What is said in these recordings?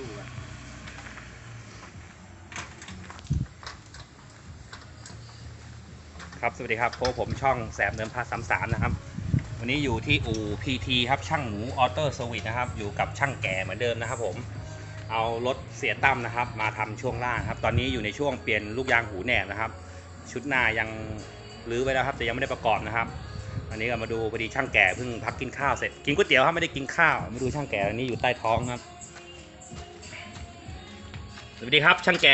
ดูกันครับสวัสดีครับพบผมช่องแสบเดิมพาสามสามนะครับ วันนี้อยู่ที่อู่พีทีครับช่างหมูออโต้เซอร์สวิสนะครับ อยู่กับช่างแก่เหมือนเดิมนะครับ ผมเอารถเสียตั้มนะครับ มาทำช่วงล่างครับ ตอนนี้อยู่ในช่วงเปลี่ยนลูกยางหูแหนบนะครับ ชุดหน้ายังรื้อไว้แล้วครับแต่ยังไม่ได้ประกอบนะครับอันนี้ก็มาดูพอดีช่างแก่เพิ่งพักกินข้าวเสร็จกินก๋วยเตี๋ยวครับไม่ได้กินข้าวมาดูช่างแก่อันนี้อยู่ใต้ท้องครับ สวัสดีครับ ช่างแก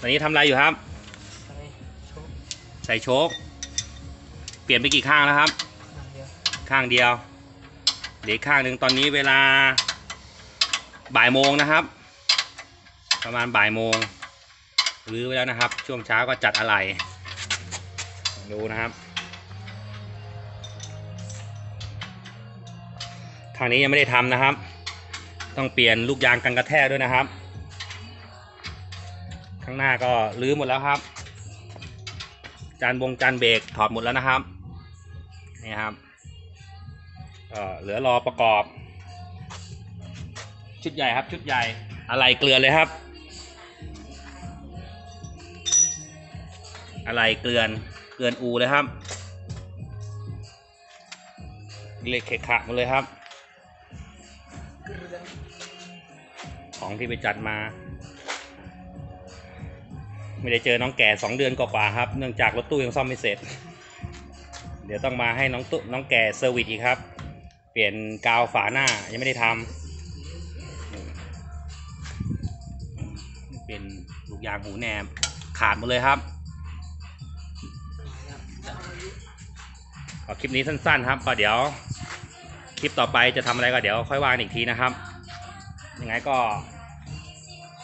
ตอนนี้ทำอะไรอยู่ครับอะไรโชคใส่โชคเปลี่ยนไปกี่ข้างแล้วครับ อย่างเดียวข้างเดียวเหลืออกข้างหนึ่งตอนนี้เวลาบ่ายโมงนะครับ ประมาณบ่ายโมงรื้อไว้แล้วนะครับ ช่วงเช้าก็จัดอะไร ดูนะครับข้างนี้ยังไม่ได้ทำนะครับ ต้องเปลี่ยนลูกยางกันกระแทกด้วยนะครับ ข้างหน้าก็รื้อหมดแล้วครับ จานบงจานเบรกถอดหมดแล้วนะครับ นี่ครับเอ่อเหลือรอประกอบ ชุดใหญ่ครับชุดใหญ่อะไรเกลือเลยครับ อะไรเกลือนเกลือนอูเลยครับเล็กเขะขะหมดเลยครับ ของที่ไปจัดมา ไม่ได้เจอน้องแก่สองเดือนกว่าครับ เนื่องจากรถตู้ยังซ่อมไม่เสร็จ เดี๋ยวต้องมาให้น้องตุ๊น้องแก่เซอร์วิสอีกครับ เปลี่ยนกาวฝาหน้ายังไม่ได้ทำเป็นลูกยางหูแหนมขาดหมดเลยครับขอคลิปนี้สั้นๆ ครับก็เดี๋ยวคลิปต่อไปจะทำอะไรก็เดี๋ยวค่อยว่ากันอีกทีนะครับ ยังไงก็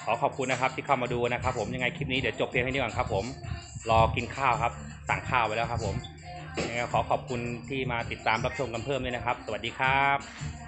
ขอขอบคุณนะครับที่เข้ามาดูนะครับผมยังไงคลิปนี้เดี๋ยวจบเพียงแค่นี้ก่อนครับผมรอกินข้าวครับสั่งข้าวไปแล้วครับผมยังไงขอขอบคุณที่มาติดตามรับชมกันเพิ่มด้วยนะครับ สวัสดีครับ